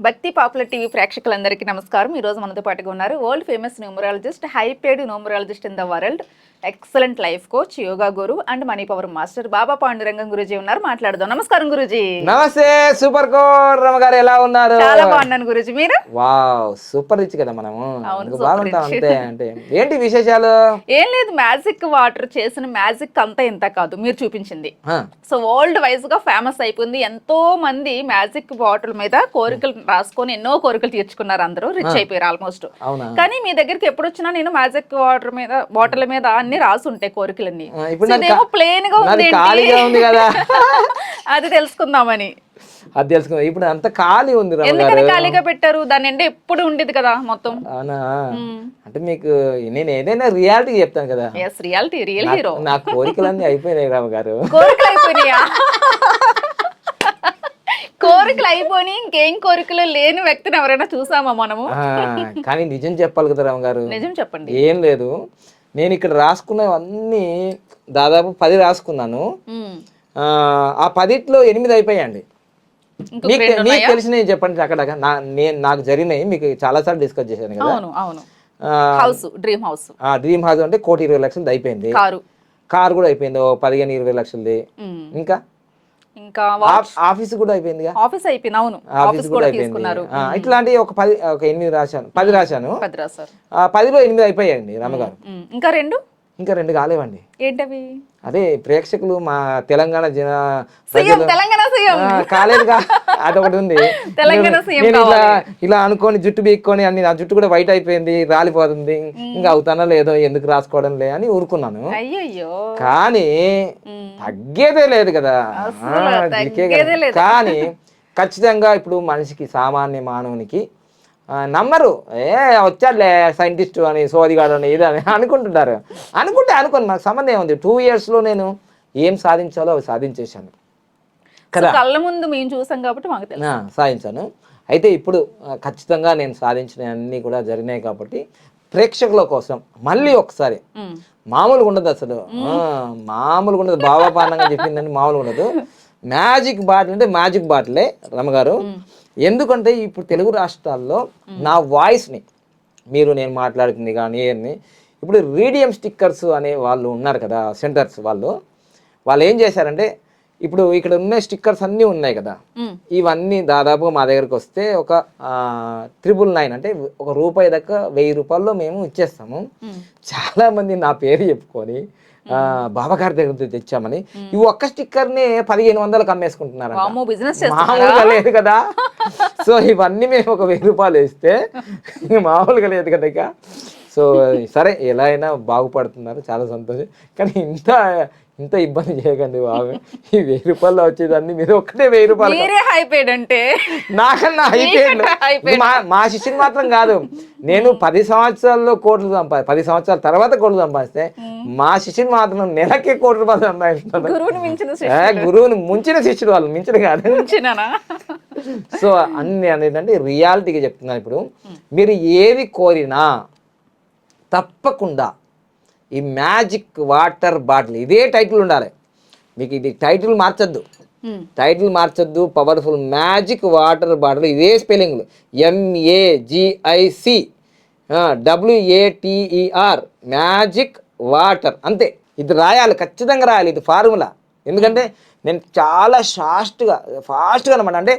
భక్తి popular TV ప్రేక్షకులందరికీ నమస్కారం. ఈ రోజు మనతో పాటుగా ఉన్నారు world famous numerologist high paid numerologist in the world excellent life coach yoga guru and money power master Baba Pandurangam Guruji ఉన్నారు. మాట్లాడదాం. నమస్కారం గురుజీ. నమస్తే సూపర్ కోర్ గారు ఎలా ఉన్నారు? చాలా బాగున్నాను గురుజీ. మీరు? వావ్ సూపర్ రిచ్ కదా మనము. బాగుంటాం. అంతే అంటే. ఏంటి విశేషాలు? ఏం లేదు మ్యాజిక్ వాటర్ చేసిన మ్యాజిక్ అంతా ఇంత కాదు. మీరు చూపించింది. సో వరల్డ్ వైజ్గా ఫేమస్ అయిపోయింది. ఎంతో మంది మ్యాజిక్ బాటిల్ మీద కోరికలు రాసుకొని ఎన్నో కోరికలు తీర్చుకున్నారు అందరూ. రిచ్ అయిపోయారు ఆల్మోస్ట్. కానీ మీ దగ్గరికి ఎప్పుడు వచ్చినా నేను మ్యాజిక్ వాటర్ మీద బాటిల్ మీద అన్ని రాసి ఉంటాయి కోరికలన్నీ ఇదేమో ప్లేన్గా ఉంది? ఖాళీగా ఉంది కదా. అది తెలుసుకుందామని. అది తెలుసుకుందాం. ఇప్పుడు అంత ఖాళీ ఉంది ఎందుకని ఖాళీగా పెట్టారు? దాని ఎండ ఎప్పుడు ఉండేది కదా మొత్తం. అవునా? అంటే మీకు నేను ఏదైనా రియాలిటీ చెప్తాను కదా. ఎస్ రియాలిటీ రియల్ హీరో నా కోరికలన్నీ అయిపోయినాయి రామ గారు కోరికలు అయిపోయినాయా? కోరికలు అయిపోయి ఇంకేం కోరికలు లేని వ్యక్తిని ఎవరైనా చూసామా మనము? కానీ నిజం చెప్పాలి కదా రామ గారు నిజం చెప్పండి. ఏం లేదు. నేను ఇక్కడ రాసుకున్నవన్నీ దాదాపు పది రాసుకున్నాను. ఆ, పదిట్లో ఎనిమిది అయిపోయాయండి. మీకు మీకు తెలిసినవి చెప్పండి అక్కడ. నా నేను నాకు జరిగినాయి మీకు చాలాసార్లు డిస్కస్ చేశాను కదా. House dream house. ఆ డ్రీమ్ హౌస్ అంటే కోటి ఇరవై లక్షలది అయిపోయింది. కారు. కార్ కూడా అయిపోయింది పదిహేను ఇరవై లక్షలది. ఇంకా? ఇంకా ఆఫ్- ఆఫీస్ కూడా అయిపోయిందిగా? ఆఫీస్ అయిపోయింది అవును. ఆఫీస్ కూడా అయిపోయింది. ఇట్లాంటి ఒక పది ఒక ఎనిమిది రాశాను. పది రాశాను. భద్రా సార్ ఆ, పదిలో ఎనిమిది అయిపోయాయండి రమగారు. మ్మ్. ఇంకా రెండు? ఇంకా రెండు కాలేవండి. ఏంటవి? అదే ప్రేక్షకులు మా తెలంగాణ జన కాలేదుగా అదొకటి ఉంది. నేను- ఇలా ఇలా అనుకొని జుట్టు బీక్కొని అన్ని నా జుట్టు కూడా వైట్ అయిపోయింది రాలిపోతుంది. ఇంకా అవుతానో లేదో ఎందుకు రాసుకోవడం లే అని ఊరుకున్నాను. కానీ. తగ్గేదే లేదు కదా. కానీ ఖచ్చితంగా ఇప్పుడు మనిషికి సామాన్య మానవునికి నమ్మరు. ఏ వచ్చాడులే సైంటిస్ట్ అని సోదిగాడు అని ఇది అని అనుకుంటుంటారు. అనుకుంటే అనుకోండి నాకు సంబంధం ఏముంది? టూ ఇయర్స్లో నేను ఏం సాధించాలో అవి సాధించేశాను. కదా? కళ్ళ ముందు మేము చూసాం కాబట్టి మాకు తెలుసు. సాధించాను. అయితే ఇప్పుడు ఖచ్చితంగా నేను సాధించిన అన్నీ కూడా జరిగినాయి కాబట్టి ప్రేక్షకుల కోసం మళ్ళీ ఒకసారి మ్మ్. మామూలుగా ఉండదు అసలు. మామూలుగా ఉండదు. భావపానంగా చెప్పిందని మామూలుగా ఉండదు. మ్యాజిక్ బాటిల్ అంటే మ్యాజిక్ బాటిలే రమగారు. ఎందుకంటే ఇప్పుడు తెలుగు రాష్ట్రాల్లో నా వాయిస్ని మీరు నేను మాట్లాడుతుంది కానీ ఏన్ని ఇప్పుడు రీడియం స్టిక్కర్స్ అనే వాళ్ళు ఉన్నారు కదా సెంటర్స్ వాళ్ళు. వాళ్ళు ఏం చేశారంటే ఇప్పుడు ఇక్కడ ఉన్న స్టిక్కర్స్ అన్నీ ఉన్నాయి కదా. ఇవన్నీ దాదాపు మా దగ్గరకు వస్తే ఒక త్రిబుల్ నైన్ అంటే ఒక రూపాయి దాకా వెయ్యి రూపాయల్లో మేము ఇచ్చేస్తాము. మ్మ్. చాలా మంది నా పేరు చెప్పుకొని బాబాగారి దగ్గర నుంచి తెచ్చామని. ఈ ఒక్క స్టిక్కర్ని పదిహేను వందలకు అమ్మేసుకుంటున్నారు మామూలుగా లేదు కదా. సో ఇవన్నీ మేము ఒక వెయ్యి రూపాయలు వేస్తే మామూలుగా లేదు కదా ఇక. సో సరే ఎలా అయినా బాగుపడుతున్నారు చాలా సంతోషం. కానీ ఇంత ఇంత ఇబ్బంది చేయకండి బాబు. ఈ వెయ్యి రూపాయలు వచ్చేదాన్ని మీరు ఒక్కటే వెయ్యి రూపాయలు మీరే హైపేడ్ అంటే? నాకన్నా అయిపోయింది. మా మా శిష్యుని మాత్రం కాదు. నేను పది సంవత్సరాల్లో కోట్లు సంపా పది సంవత్సరాల తర్వాత కోట్లు సంపాదిస్తే మా శిష్యుని మాత్రం నెలకే కోటి రూపాయలు సంపాదిస్తాను గురువుని మించిన శిష్యుడు. వాళ్ళు మించిన కాదు. సో అన్ని అనేది రియాలిటీగా చెప్తున్నాను ఇప్పుడు. మీరు ఏది కోరినా తప్పకుండా ఈ మ్యాజిక్ వాటర్ బాటిల్ ఇదే టైటిల్ ఉండాలి. మీకు ఇది టైటిల్ మార్చొద్దు. టైటిల్ మార్చొద్దు పవర్ఫుల్ మ్యాజిక్ వాటర్ బాటిల్ ఇదే స్పెల్లింగ్లు. M A G I C W A T E R magic water అంతే. ఇది రాయాలి ఖచ్చితంగా రాయాలి ఇది ఫార్ములా. ఎందుకంటే నేను చాలా ఫాస్ట్గా ఫాస్ట్గా అనమాట. అంటే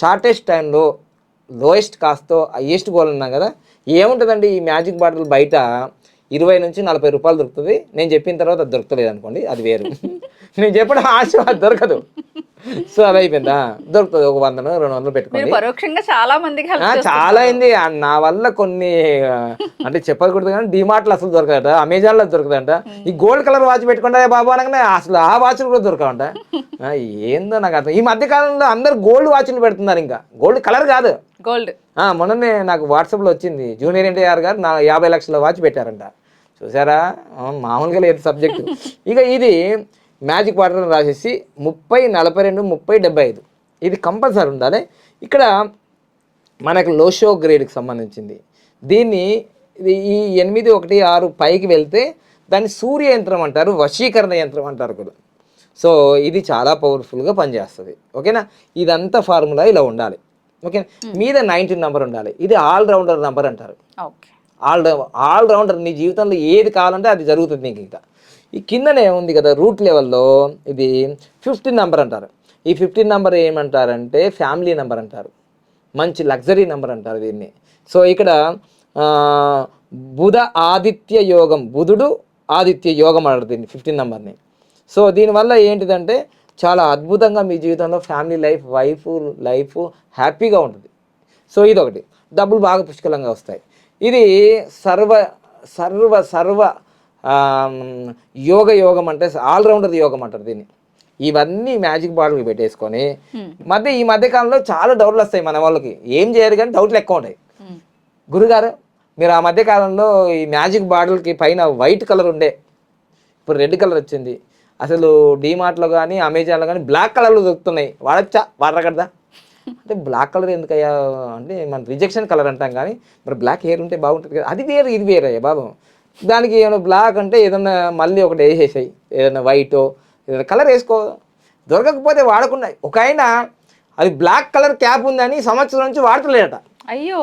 షార్టెస్ట్ టైంలో లోయెస్ట్ కాస్తో హైయెస్ట్ గోల్ ఉన్నాం కదా. ఏముంటుందండి ఈ మ్యాజిక్ బాటిల్ బయట? ఇరవై నుంచి నలభై రూపాయలు దొరుకుతుంది. నేను చెప్పిన తర్వాత అది దొరకలేదు అనుకోండి అది వేరు. నేను చెప్పడం ఆశ అది దొరకదు. సో అది అయిపోయిందా? దొరుకుతుంది ఒక వందను రెండు వందలు పెట్టుకోండి. పరోక్షంగా చాలా మందికి హెల్ప్ చాలా అయింది. నా వల్ల కొన్ని అంటే చెప్పకూడదు కానీ డిమార్ట్లో అసలు దొరకదట అమెజాన్లో దొరకదంట. ఈ గోల్డ్ కలర్ వాచ్ పెట్టుకుంటా బాబు అనగానే అసలు ఆ వాచ్లు కూడా దొరకవంట. ఏందో నాకు అర్థం. ఈ మధ్య కాలంలో అందరు గోల్డ్ వాచ్లు పెడుతున్నారు ఇంకా. గోల్డ్ కలర్ కాదు. గోల్డ్. ఆ, మొన్ననే నాకు వాట్సాప్లో వచ్చింది. జూనియర్ ఎన్టీఆర్ గారు నా యాభై లక్షల వాచ్ పెట్టారంట. చూసారా మామూలుగా లేదు సబ్జెక్టు ఇక ఇది మ్యాజిక్ వాటర్ రాసేసి ముప్పై నలభై రెండు ముప్పై డెబ్బై ఐదు. ఇది కంపల్సరీ ఉండాలి ఇక్కడ మనకు లోషో గ్రేడ్కి సంబంధించింది. దీన్ని ఈ ఎనిమిది ఒకటి ఆరు పైకి వెళ్తే దాన్ని సూర్య యంత్రం అంటారు వశీకరణ యంత్రం అంటారు కూడా. సో ఇది చాలా పవర్ఫుల్గా పనిచేస్తుంది. ఓకేనా? ఇదంతా ఫార్ములా ఇలా ఉండాలి. ఓకే మీద నైన్టీన్ నెంబర్ ఉండాలి. ఇది ఆల్ రౌండర్ నెంబర్ అంటారు. ఓకే. ఆల్ ఆల్ రౌండర్ నీ జీవితంలో ఏది కావాలంటే అది జరుగుతుంది నీకు ఇంకా. ఈ కిందనే ఉంది కదా రూట్ లెవెల్లో ఇది ఫిఫ్టీన్ నెంబర్ అంటారు. ఈ ఫిఫ్టీన్ నెంబర్ ఏమంటారంటే ఫ్యామిలీ నెంబర్ అంటారు. మంచి లగ్జరీ నెంబర్ అంటారు దీన్ని. సో ఇక్కడ బుధ ఆదిత్య యోగం బుధుడు ఆదిత్య యోగం అంటారు దీన్ని ఫిఫ్టీన్ నెంబర్ని. సో దీనివల్ల ఏంటిదంటే చాలా అద్భుతంగా మీ జీవితంలో ఫ్యామిలీ లైఫ్ వైఫ్ లైఫ్ హ్యాపీగా ఉంటుంది. సో ఇది ఒకటి డబ్బులు బాగా పుష్కలంగా వస్తాయి. ఇది సర్వ సర్వ సర్వ యోగ యోగం అంటే ఆల్రౌండర్ యోగం అంటారు దీన్ని. ఇవన్నీ మ్యాజిక్ బాటిల్ పెట్టేసుకొని మధ్య ఈ మధ్య కాలంలో చాలా డౌట్లు వస్తాయి మన వాళ్ళకి. ఏం చేయరు కానీ డౌట్లు ఎక్కువ ఉంటాయి. గురుగారు మీరు ఆ మధ్య కాలంలో ఈ మ్యాజిక్ బాటిల్కి పైన వైట్ కలర్ ఉండే. ఇప్పుడు రెడ్ కలర్ వచ్చింది. అసలు డీమార్ట్లో కానీ అమెజాన్లో కానీ బ్లాక్ కలర్లో దొరుకుతున్నాయి. వాడచ్చా వాడరగడదా అంటే బ్లాక్ కలర్ ఎందుకయ్యా అంటే మన రిజెక్షన్ కలర్ అంటాం కానీ మరి బ్లాక్ హెయిర్ ఉంటే బాగుంటుంది కదా. అది వేరే ఇది వేరే బాబు. దానికి ఏమైనా బ్లాక్ అంటే ఏదన్నా మళ్ళీ ఒకటి వేసేసాయి. ఏదైనా వైటో ఏదైనా కలర్ వేసుకో. దొరకకపోతే వాడకుండా. ఒక ఆయన అది బ్లాక్ కలర్ క్యాప్ ఉందని సంవత్సరం నుంచి వాడతలేడట. అయ్యో.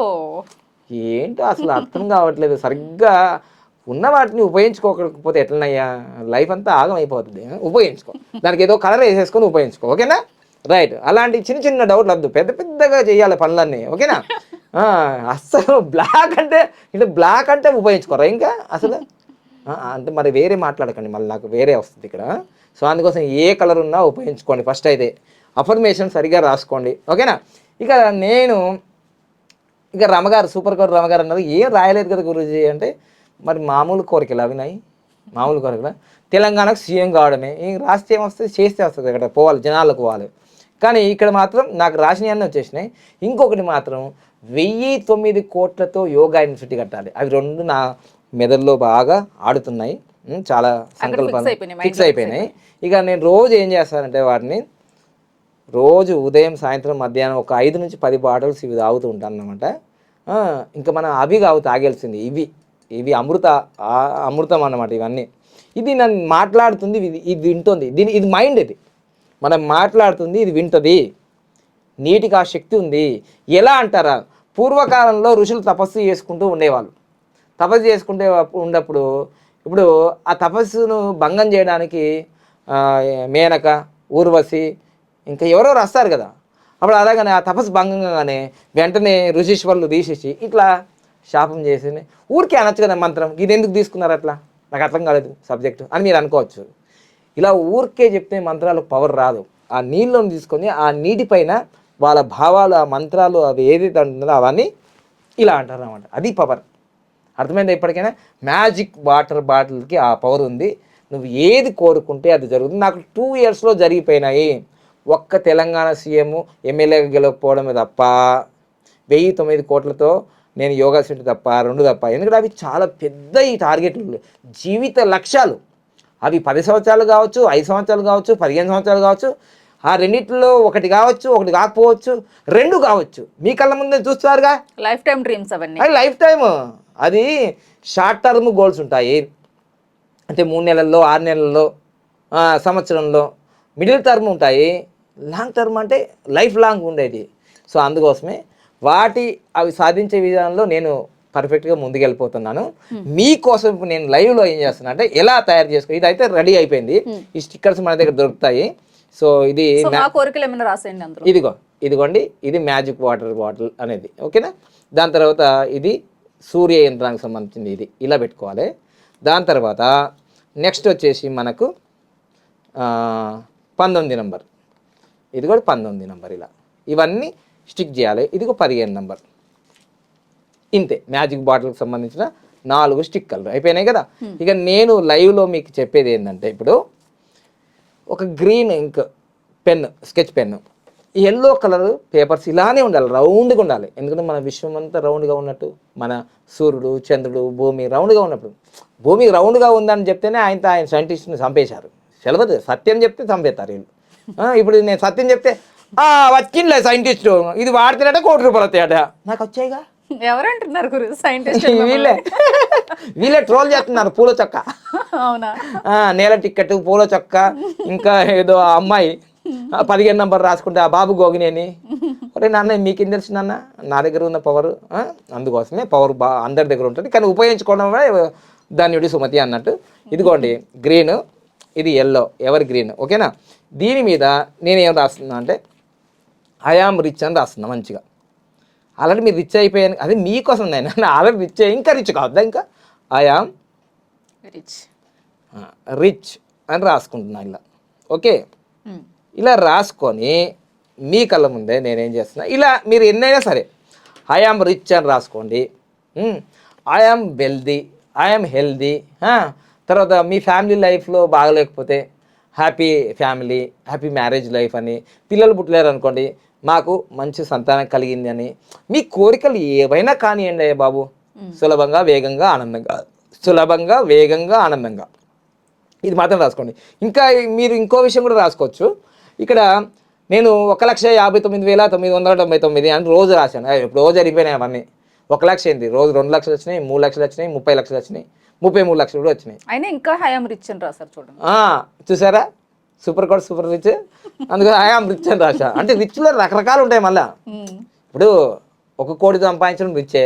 ఏంటో అసలు అర్థం కావట్లేదు. సరిగ్గా ఉన్న వాటిని ఉపయోగించుకోకపోతే ఎట్లనయ్యా? లైఫ్ అంతా ఆగం అయిపోతుంది ఉపయోగించుకో. దానికి ఏదో కలర్ వేసేసుకొని ఉపయోగించుకో. ఓకేనా? రైట్ అలాంటి చిన్న చిన్న డౌట్లు వద్దు. పెద్ద పెద్దగా చేయాలి పనులన్నీ. ఓకేనా? అస్సలు బ్లాక్ అంటే ఇట్లా బ్లాక్ అంటే ఉపయోగించుకోరా ఇంకా అసలు? అంటే మరి వేరే మాట్లాడకండి. మళ్ళీ నాకు వేరే వస్తుంది ఇక్కడ. సో అందుకోసం ఏ కలర్ ఉన్నా ఉపయోగించుకోండి ఫస్ట్ అయితే. అఫర్మేషన్ సరిగా రాసుకోండి. ఓకేనా? ఇక నేను ఇక రమగారు సూపర్ కోర్ రమగారు అన్నారు. ఏం రాయలేదు కదా గురూజీ అంటే మరి మామూలు కోరికలు అవి నాయి? మామూలు కోరికలు? తెలంగాణకు సీఎం కావడమే. ఇంక రాస్తే ఏమొస్తుంది చేస్తే వస్తుంది. ఇక్కడ పోవాలి. జనాలకు పోవాలి. కానీ ఇక్కడ మాత్రం నాకు రాసినవన్నీ వచ్చేసినాయి. ఇంకొకటి మాత్రం వెయ్యి తొమ్మిది కోట్లతో యోగా యూనివర్సిటీ కట్టాలి. అవి రెండు నా మెదడులో బాగా ఆడుతున్నాయి. చాలా సంకల్పాలు అయిపోయినాయి, ఫిక్స్ అయిపోయినాయి. ఇక నేను రోజు ఏం చేస్తానంటే వాటిని రోజు ఉదయం సాయంత్రం మధ్యాహ్నం ఒక ఐదు నుంచి పది బాటిల్స్ ఇవి తాగుతూ ఉంటాను అనమాట ఇంకా మనం అవి కావు తాగాల్సింది ఇవి ఇవి అమృత అమృతం అన్నమాట ఇవన్నీ. ఇది నన్ను మాట్లాడుతుంది ఇది ఇది వింటుంది. దీని ఇది మైండ్ ఇది. మనం మాట్లాడుతుంది ఇది వింటుంది. నీటికి ఆ శక్తి ఉంది. ఎలా అంటారా? పూర్వకాలంలో ఋషులు తపస్సు చేసుకుంటూ ఉండేవాళ్ళు. తపస్సు చేసుకుంటే ఉన్నప్పుడు ఇప్పుడు ఆ తపస్సును భంగం చేయడానికి మేనక ఊర్వశి ఇంకా ఎవరెవరు వస్తారు కదా. అప్పుడు అలాగనే ఆ తపస్సు భంగంగానే వెంటనే ఋషీశ్వరులు తీసేసి ఇట్లా శాపం చేసి ఊరికే అనొచ్చు కదా మంత్రం ఇది ఎందుకు తీసుకున్నారు అట్లా? నాకు అర్థం కాలేదు సబ్జెక్టు అని మీరు అనుకోవచ్చు. ఇలా ఊరికే చెప్తే మంత్రాలకు పవర్ రాదు. ఆ నీళ్ళను తీసుకొని ఆ నీటిపైన వాళ్ళ భావాలు ఆ మంత్రాలు అవి ఏదైతే ఉంటుందో అవన్నీ ఇలా అంటారు అనమాట అది పవర్ అర్థమైందా ఇప్పటికైనా? మ్యాజిక్ వాటర్ బాటిల్కి ఆ పవర్ ఉంది. నువ్వు ఏది కోరుకుంటే అది జరుగుతుంది. నాకు టూ ఇయర్స్లో జరిగిపోయినాయి. ఒక్క తెలంగాణ సీఎం ఎమ్మెల్యేగా గెలవకపోవడమే తప్ప వెయ్యి తొమ్మిది కోట్లతో నేను యోగా సెంటర్ తప్ప రెండు తప్ప. ఎందుకంటే అవి చాలా పెద్ద ఈ టార్గెట్లు జీవిత లక్ష్యాలు. అవి పది సంవత్సరాలు కావచ్చు ఐదు సంవత్సరాలు కావచ్చు పదిహేను సంవత్సరాలు కావచ్చు ఆ రెండిట్లో ఒకటి కావచ్చు ఒకటి కాకపోవచ్చు రెండు కావచ్చు. మీ కళ్ళ ముందే చూస్తారుగా? లైఫ్ టైం డ్రీమ్స్ అవన్నీ. అది లైఫ్ టైమ్ అది షార్ట్ టర్మ్ గోల్స్ ఉంటాయి. అంటే మూడు నెలల్లో ఆరు నెలల్లో సంవత్సరంలో మిడిల్ టర్మ్ ఉంటాయి. లాంగ్ టర్మ్ అంటే లైఫ్ లాంగ్ ఉండేది. సో అందుకోసమే వాటి అవి సాధించే విధానంలో నేను పర్ఫెక్ట్గా ముందుకెళ్ళిపోతున్నాను. మీకోసం ఇప్పుడు నేను లైవ్లో ఏం చేస్తున్నా అంటే ఎలా తయారు చేసుకో ఇది అయితే రెడీ అయిపోయింది. ఈ స్టిక్కర్స్ మన దగ్గర దొరుకుతాయి. సో ఇది రాసేయండి ఇదిగో ఇదిగోండి ఇది మ్యాజిక్ వాటర్ బాటిల్ అనేది ఓకేనా? దాని తర్వాత ఇది సూర్య యంత్రానికి సంబంధించింది ఇది. ఇలా పెట్టుకోవాలి. దాని తర్వాత నెక్స్ట్ వచ్చేసి మనకు పంతొమ్మిది నెంబర్. ఇది కూడా పంతొమ్మిది నెంబర్ ఇలా. ఇవన్నీ స్టిక్ చేయాలి. ఇది ఒక పదిహేను నెంబర్. ఇంతే మ్యాజిక్ బాటిల్కి సంబంధించిన నాలుగు స్టిక్కర్లు అయిపోయినాయి కదా. ఇక నేను లైవ్లో మీకు చెప్పేది ఏంటంటే ఇప్పుడు ఒక green ink pen sketch pen yellow colour papers ఇలానే ఉండాలి రౌండ్గా ఉండాలి. ఎందుకంటే మన విశ్వం అంతా రౌండ్గా ఉన్నట్టు మన సూర్యుడు చంద్రుడు భూమి రౌండ్గా ఉన్నప్పుడు. భూమి రౌండ్గా ఉందని చెప్తేనే ఆయన ఆయన సైంటిస్ట్ని చంపేశారు. సెలవదు సత్యం చెప్తే చంపేస్తారు వీళ్ళు. ఇప్పుడు నేను సత్యం చెప్తే వచ్చిందిలే సైంటిస్టు ఇది వాడితేనట కోటి రూపాయలు వస్తాయట. నాకు వచ్చాయిగా? ఎవరంటున్నారు గురు? సైంటిస్ట్ వీళ్ళే. వీళ్ళే ట్రోల్ చేస్తున్నారు పూల చొక్క. అవునా? నేల టికెట్ పూల చొక్క ఇంకా ఏదో ఆ అమ్మాయి పదిహేను నంబర్ రాసుకుంటే ఆ బాబు గోగిని అని ఒరే నాన్న మీకేం తెలుసు నాన్న? నా దగ్గర ఉన్న పవర్ అందుకోసమే పవర్ బా అందరి దగ్గర ఉంటుంది. కానీ ఉపయోగించుకోవడం వల్ల దాన్ని సుమతి అన్నట్టు. ఇదిగోండి గ్రీన్ ఇది ఎల్లో ఎవరి గ్రీన్ ఓకేనా? దీని మీద నేను ఏం రాస్తున్నా అంటే ఐఆమ్ రిచ్ అని రాస్తున్నా మంచిగా. ఆల్రెడీ మీరు రిచ్ అయిపోయాను. అది మీకోసం నేను. ఆల్రెడీ రిచ్ ఇంకా రిచ్ కావద్దా ఇంకా? ఐఆమ్ రిచ్ రిచ్ అని రాసుకుంటున్నా ఇలా. ఓకే ఇలా రాసుకొని మీ కళ్ళ ముందే నేనేం చేస్తున్నా ఇలా మీరు ఎన్నైనా సరే ఐఆమ్ రిచ్ అని రాసుకోండి. ఐఆమ్ వెల్దీ ఐఆమ్ హెల్దీ తర్వాత మీ ఫ్యామిలీ లైఫ్లో బాగలేకపోతే happy family happy marriage life అని పిల్లలు పుట్టలేరు అనుకోండి మాకు మంచి సంతానం కలిగింది అని. మీ కోరికలు ఏవైనా కానివ్వండి అయ్యా బాబు. సులభంగా వేగంగా ఆనందంగా. సులభంగా వేగంగా ఆనందంగా. ఇది మాత్రం రాసుకోండి. ఇంకా మీరు ఇంకో విషయం కూడా రాసుకోవచ్చు. ఇక్కడ నేను ఒక లక్ష యాభై తొమ్మిది వేల తొమ్మిది వందల తొంభై తొమ్మిది అని రోజు రాశాను. ఇప్పుడు రోజు జరిగిపోయినాయి అవన్నీ. ఒక లక్ష ఏంది? రోజు రెండు లక్షలు వచ్చినాయి మూడు లక్షలు వచ్చినాయి ముప్పై లక్షలు వచ్చినాయి ముప్పై మూడు లక్షలు కూడా వచ్చినాయి. అయినా ఇంకా హయాం రిచ్ అని రాశారు చూడండి. చూసారా? Super code super rich. అందుకని ఐఆమ్ రిచ్ అని రాశా. అంటే రిచ్లో రకరకాలు ఉంటాయి మళ్ళా. మ్మ్. ఇప్పుడు ఒక కోటి సంపాదించడం రిచ్చే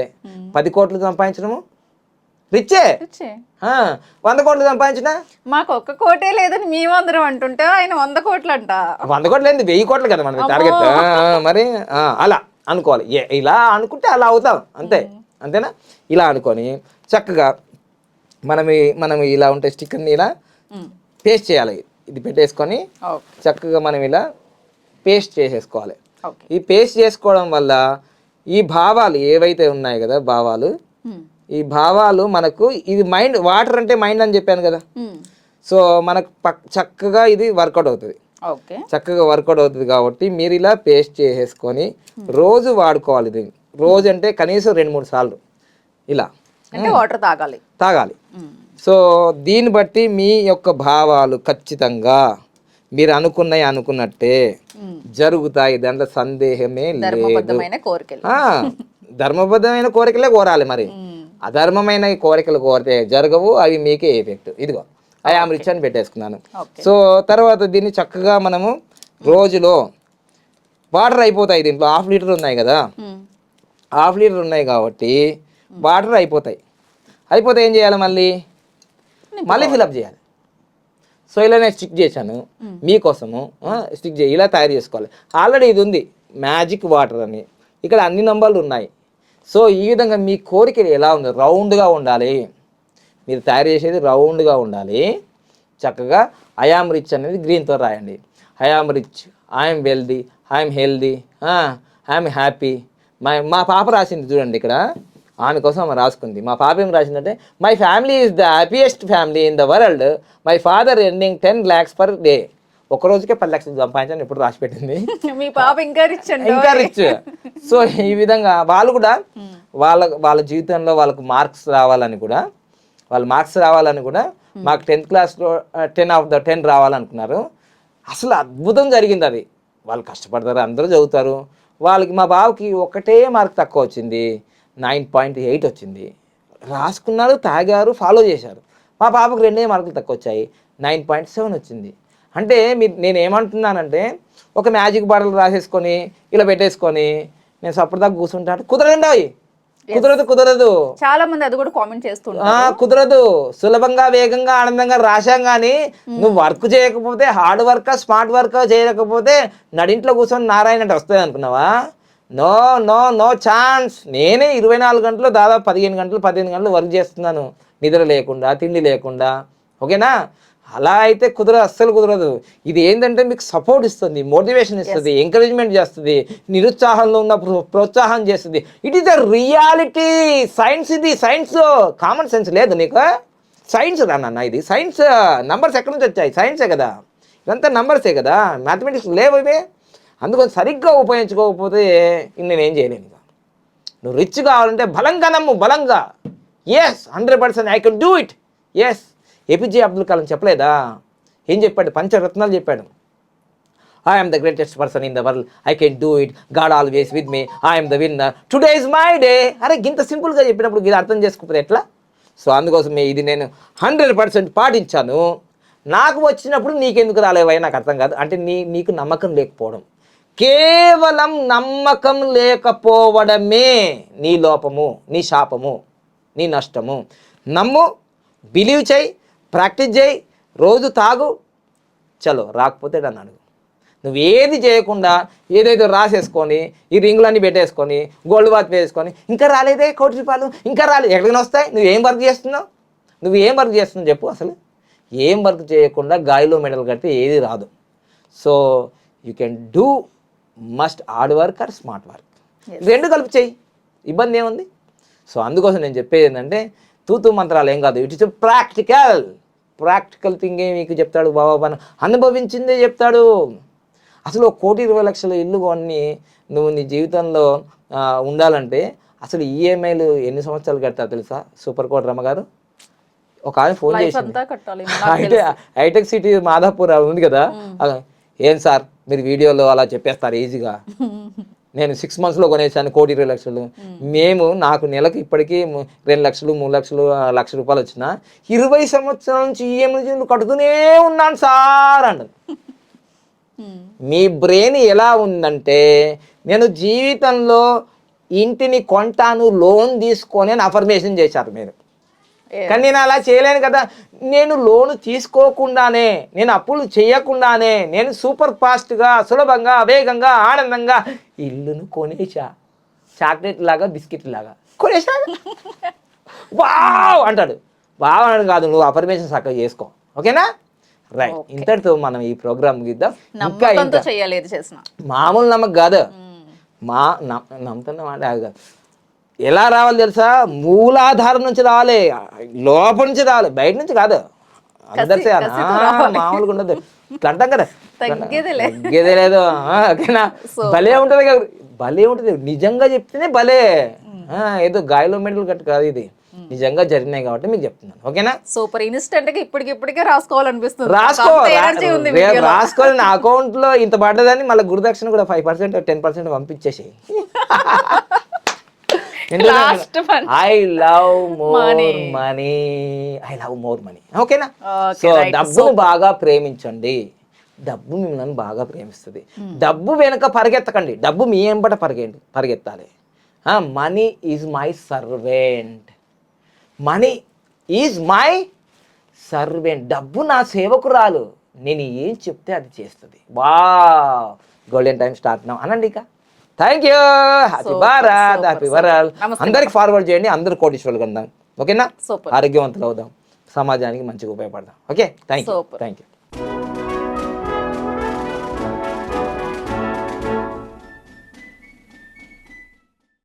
పది కోట్లు సంపాదించడము రిచ్చే వంద కోట్లు సంపాదించినా? మాకు ఒక్క కోటే లేదని మేమందరం అంటుంటే ఆయన వంద కోట్లు అంట వంద కోట్లు ఏంది వెయ్యి కోట్లు కదా మనకి టార్గెట్ మరి అలా అనుకోవాలి. ఇలా అనుకుంటే అలా అవుతాం. అంతే. అంతేనా? ఇలా అనుకొని చక్కగా మనం మనం ఇలా ఉంటే స్టిక్కర్ని ఇలా మ్మ్. పేస్ట్ చేయాలి. ఇది పెట్టేసుకొని చక్కగా మనం ఇలా పేస్ట్ చేసేసుకోవాలి. ఈ పేస్ట్ చేసుకోవడం వల్ల ఈ భావాలు ఏవైతే ఉన్నాయి కదా భావాలు. ఈ భావాలు మనకు ఇది మైండ్ వాటర్ అంటే మైండ్ అని చెప్పాను కదా. సో మనకు చక్కగా ఇది వర్కౌట్ అవుతుంది. చక్కగా వర్కౌట్ అవుతుంది కాబట్టి మీరు ఇలా పేస్ట్ చేసేసుకొని రోజు వాడుకోవాలి ఇది రోజు అంటే కనీసం రెండు మూడు సార్లు. ఇలా. అంటే వాటర్ తాగాలి. తాగాలి. సో దీన్ని బట్టి మీ యొక్క భావాలు ఖచ్చితంగా మీరు అనుకున్నవి అనుకున్నట్టే. జరుగుతాయి. దాంట్లో సందేహమే లేదు. ధర్మబద్ధమైన కోరికలు. ఆ, ధర్మబద్ధమైన కోరికలే కోరాలి మరి. మ్మ్. అధర్మమైన కోరికలు కోరితే జరగవు అవి మీకే ఎఫెక్ట్. ఇదిగో ఐ ఆమ్ రిచ్ అని పెట్టేసుకున్నాను. సో తర్వాత దీన్ని చక్కగా మనము రోజులో వాటర్ అయిపోతాయి దీంట్లో. హాఫ్ లీటర్ ఉన్నాయి కదా. హాఫ్ లీటర్ ఉన్నాయి కాబట్టి వాటర్ అయిపోతాయి. అయిపోతే ఏం చేయాలి మళ్ళీ? మళ్ళీ ఫిలప్ చేయాలి. సో ఇలా నేను స్టిక్ చేశాను. మీకోసము స్టిక్ చేయి ఇలా తయారు చేసుకోవాలి. ఆల్రెడీ ఇది ఉంది. మ్యాజిక్ వాటర్ అని. ఇక్కడ అన్ని నంబర్లు ఉన్నాయి. సో ఈ విధంగా మీ కోరిక ఎలా ఉంది రౌండ్గా ఉండాలి. మీరు తయారు చేసేది రౌండ్గా ఉండాలి. చక్కగా ఐఆమ్ రిచ్ అనేది గ్రీన్తో రాయండి. I am rich I am wealthy I am healthy I am happy my మా పాప రాసింది చూడండి ఇక్కడ. ఆమె కోసం ఆమె రాసుకుంది. మా పాప ఏం రాసిందంటే my family is the happiest family in the world my father earning ten lakhs per day ఒక రోజుకే పది లక్షలు సంపాదించని ఎప్పుడు రాసి పెట్టింది. మీ పాప ఇంకా రిచ్ ఇంకా రిచ్ సో ఈ విధంగా వాళ్ళు కూడా వాళ్ళ వాళ్ళ జీవితంలో వాళ్ళకు మార్క్స్ రావాలని కూడా వాళ్ళ మార్క్స్ రావాలని కూడా మాకు టెన్త్ క్లాస్లో టెన్ ఆఫ్ ద టెన్ రావాలనుకున్నారు. అసలు అద్భుతం జరిగింది అది. వాళ్ళు కష్టపడతారు అందరూ చదువుతారు. వాళ్ళకి మా బావకి ఒకటే మార్క్ తక్కువ వచ్చింది. నైన్ పాయింట్ ఎయిట్ వచ్చింది. రాసుకున్నారు తాగారు ఫాలో చేశారు. మా పాపకు రెండే మార్కులు తక్కువ వచ్చాయి నైన్ పాయింట్ సెవెన్ వచ్చింది. అంటే మీరు నేను ఏమంటున్నానంటే ఒక మ్యాజిక్ బాటిల్ రాసేసుకొని ఇలా పెట్టేసుకొని నేను సప్పటిదాకా కూర్చుంటాను కుదరండి అవి. కుదరదు కుదరదు. చాలా మంది అది కూడా కామెంట్ చేస్తుంటారు ఆ కుదరదు. సులభంగా వేగంగా ఆనందంగా రాశాం కానీ నువ్వు వర్క్ చేయకపోతే హార్డ్ వర్క్ స్మార్ట్ వర్క్ చేయకపోతే నడింట్లో కూర్చొని నారాయణ అంటే వస్తుంది అనుకున్నావా నో నో నో ఛాన్స్. నేనే ఇరవై నాలుగు గంటలు దాదాపు పదిహేను గంటలు పదిహేను గంటలు వర్క్ చేస్తున్నాను. నిద్ర లేకుండా తిండి లేకుండా. ఓకేనా? అలా అయితే కుదరదు అస్సలు కుదరదు. ఇది ఏంటంటే మీకు సపోర్ట్ ఇస్తుంది మోటివేషన్ ఇస్తుంది ఎంకరేజ్మెంట్ చేస్తుంది నిరుత్సాహంలో ఉన్న ప్రో- ప్రోత్సాహం చేస్తుంది. It is the reality science ఇది సైన్స్ కామన్ సెన్స్ లేదు నీకు. సైన్స్ రా నాన్న ఇది. సైన్స్ నంబర్స్ ఎక్కడి నుంచి వచ్చాయి? సైన్సే కదా. ఇదంతా నంబర్సే కదా. మ్యాథమెటిక్స్ లేవు ఇవే. అందుకని సరిగ్గా ఉపయోగించుకోకపోతే నేను నేనేం చేయలేను నువ్వు రిచ్ కావాలంటే బలంగా నమ్ము బలంగా. Yes hundred percent I can do it yes APJ Abdul Kalam చెప్పలేదా? ఏం చెప్పాడు? పంచరత్నాలు చెప్పాడు. I am the greatest person in the world I can do it God always with me I am the winner today is my day అరే ఇంత సింపుల్గా చెప్పినప్పుడు ఇది అర్థం చేసుకోకపోతే ఎట్లా? సో అందుకోసం ఇది నేను హండ్రెడ్ పర్సెంట్ పాటించాను. నాకు వచ్చినప్పుడు నీకెందుకు రాలేవా నాకు అర్థం కాదు. అంటే నీ నీకు నమ్మకం లేకపోవడం. కేవలం నమ్మకం లేకపోవడమే నీ లోపము నీ శాపము నీ నష్టము. నమ్ము బిలీవ్ చేయి ప్రాక్టీస్ చేయి రోజు తాగు చలో రాకపోతే నన్ను అడుగు. నువ్వు ఏది చేయకుండా ఏదేదో రాసేసుకొని ఈ రింగులన్నీ పెట్టేసుకొని గోల్డ్ వాచ్ వేసుకొని ఇంకా రాలేదే కోటి రూపాయలు ఇంకా రాలేదు ఎక్కడికైనా వస్తాయి నువ్వు ఏం వర్క్ చేస్తున్నావు? నువ్వు ఏం వర్క్ చేస్తున్నావు చెప్పు అసలు. ఏం వర్క్ చేయకుండా గాలిలో మెడల్ కడితే ఏది రాదు. So you can do must hard work or smart work. రెండు కలిపి చెయ్యి. ఇబ్బంది ఏముంది? సో అందుకోసం నేను చెప్పేది ఏంటంటే తూతు మంత్రాలు ఏం కాదు. It is practical. ప్రాక్టికల్ థింగే మీకు చెప్తాడు బాబా పని అనుభవించిందే చెప్తాడు. అసలు కోటి ఇరవై లక్షల ఇల్లు కొన్ని నువ్వు నీ జీవితంలో ఉండాలంటే అసలు ఈఎంఐలు ఎన్ని సంవత్సరాలు కడతా తెలుసా? సూపర్ కోట్ రమ్మ గారు? ఒక ఆయన ఫోన్ కట్టాలి హైటెక్ సిటీ మాధాపూర్ ఉంది కదా? ఏం సార్? మీరు వీడియోలో అలా చెప్పేస్తారు ఈజీగా. నేను సిక్స్ మంత్స్లో కొనేసాను కోటి ఇరవై లక్షలు. మేము. నాకు నెలకు ఇప్పటికీ రెండు లక్షలు మూడు లక్షలు లక్ష రూపాయలు వచ్చిన ఇరవై సంవత్సరాల నుంచి ఈఎంఐలు కడుతూనే ఉన్నాను సార్ అంటారు మీ బ్రెయిన్ ఎలా ఉందంటే నేను జీవితంలో ఇంటిని కొంటాను లోన్ తీసుకొని అని అఫర్మేషన్ చేశారు మీరు. కానీ నేను అలా చేయలేను కదా. నేను లోను తీసుకోకుండానే నేను అప్పులు చేయకుండానే నేను సూపర్ ఫాస్ట్గా సులభంగా అవేగంగా ఆనందంగా ఇల్లును కొనేసా. చాక్లెట్ లాగా బిస్కెట్ లాగా. కొనేసా? వావ్! అంటాడు. వావ్ అని కాదు నువ్వు అఫర్మేషన్ చక్కగా చేసుకో. ఓకేనా? రైట్. ఇంతటితో మనం ఈ ప్రోగ్రామ్ గీద్దాం ఇంకా మామూలు నమ్మకం కాదు. మా నమ్- నమ్ముతున్న మాట కాదు. ఎలా రావాలి తెలుసా? మూలాధారం నుంచి రావాలి. లోపల నుంచి రావాలి. బయట నుంచి కాదు. అందరి మామూలుగా ఉండదు. ఇట్లా అంటాం కదా. తగ్గేదే లేదు. ఓకేనా? భలే ఉంటది కదా. భలే ఉంటది. నిజంగా చెప్తేనే భలే. ఆ, ఏదో గాయలో మెడల్ కట్టు కాదు ఇది. నిజంగా జరిగినాయి కాబట్టి మీకు చెప్తున్నాను. ఓకేనా? సూపర్. ఇన్స్టెంట్గా ఇప్పటికి ఇప్పటికే రాసుకోవాలనిపిస్తుంది. రాసుకో. అంత energy ఉంది రే- వీడియోలో. రాసుకోవాలి. నా అకౌంట్లో ఇంత పడ్డదని మళ్ళీ గురుదక్షిణ కూడా ఫైవ్ పర్సెంట్ టెన్ పర్సెంట్ పంపించేసి. I love more. Money I love more money ఓకేనా సో. డబ్బును బాగా ప్రేమించండి. డబ్బు మిమ్మల్ని బాగా ప్రేమిస్తుంది. డబ్బు వెనుక పరిగెత్తకండి. డబ్బు మీ ఎంబట పరిగెండి పరిగెత్తాలి. Money is my servant money is my servant డబ్బు నా సేవకురాలు. నేను ఏం చెప్తే అది చేస్తుంది. వా గోల్డెన్ టైం స్టార్ట్ నా అనండి ఇక. Thank you happy Bharat happy. World. అందరికి ఫార్వర్డ్ చేయండి అందరు కోటీశ్వరులు కందాం. ఓకేనా. ఆరోగ్యవంతులు అవుదాం. సమాజానికి మంచిగా ఉపయోగపడదాం. Okay thank you. Thank you